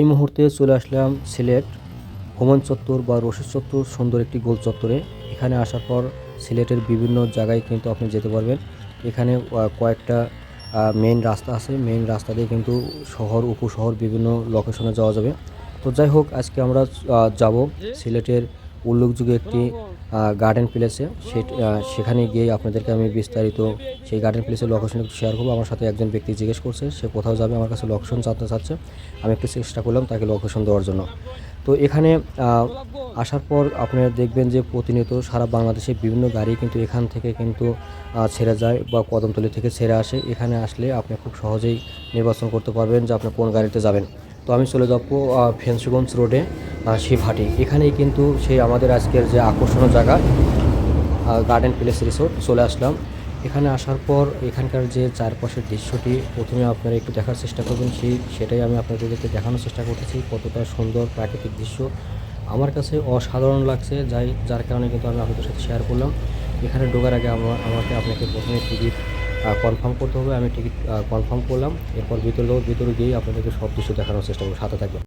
এই মুহূর্তে চলে আসলাম সিলেট হোমন চত্বর বা রশিদ চত্বর সুন্দর একটি গোল চত্বরে। এখানে আসার পর সিলেটের বিভিন্ন জায়গায় কিন্তু আপনি যেতে পারবেন। এখানে কয়েকটা মেন রাস্তা আছে। মেন রাস্তা দিয়ে কিন্তু শহর, উপশহর বিভিন্ন লোকেশনে যাওয়া যাবে। তো যাই হোক, আজকে আমরা যাব সিলেটের উল্লেখযোগ্য একটি গার্ডেন প্লেসে সেখানে গিয়ে আপনাদেরকে আমি বিস্তারিত সেই গার্ডেন প্লেসের লোকেশন একটু শেয়ার করব। আমার সাথে একজন ব্যক্তি জিজ্ঞেস করছে, সে কোথাও যাবে, আমার কাছে লোকেশন জানতে চাচ্ছে। আমি একটু চেষ্টা করলাম তাকে লোকেশন দেওয়ার জন্য। তো এখানে আসার পর আপনারা দেখবেন যে প্রতিনিয়ত সারা বাংলাদেশে বিভিন্ন গাড়ি কিন্তু এখান থেকে কিন্তু ছেড়ে যায় বা কদমতলি থেকে ছেড়ে আসে। এখানে আসলে আপনি খুব সহজেই নির্বাচন করতে পারবেন যে আপনি কোন গাড়িতে যাবেন। তো আমি চলে যাব ফেন্সগঞ্জ রোডে শিবহাটি এখানেই কিন্তু সেই আমাদের আজকের যে আকর্ষণীয় জায়গা গার্ডেন প্লেস রিসোর্ট চলে আসলাম। এখানে আসার পর এখানকার যে চারপাশের দৃশ্যটি প্রথমে আপনারা একটু দেখার চেষ্টা করবেন। সেই, সেটাই আমি আপনাদেরকে দেখানোর চেষ্টা করতেছি, কতটা সুন্দর প্রাকৃতিক দৃশ্য। আমার কাছে অসাধারণ লাগছে, যাই, যার কারণে কিন্তু আমি আপনাদের সাথে শেয়ার করলাম। এখানে ঢোকার আগে আমার আমাকে আপনাকে প্রথমে টিকিট কনফার্ম করতে হবে। আমি টিকিট কনফার্ম করলাম। এরপর ভিতরে ভিতরে গিয়েই আপনাদেরকে সব দৃশ্য দেখানোর চেষ্টা করব। সাথে থাকবেন।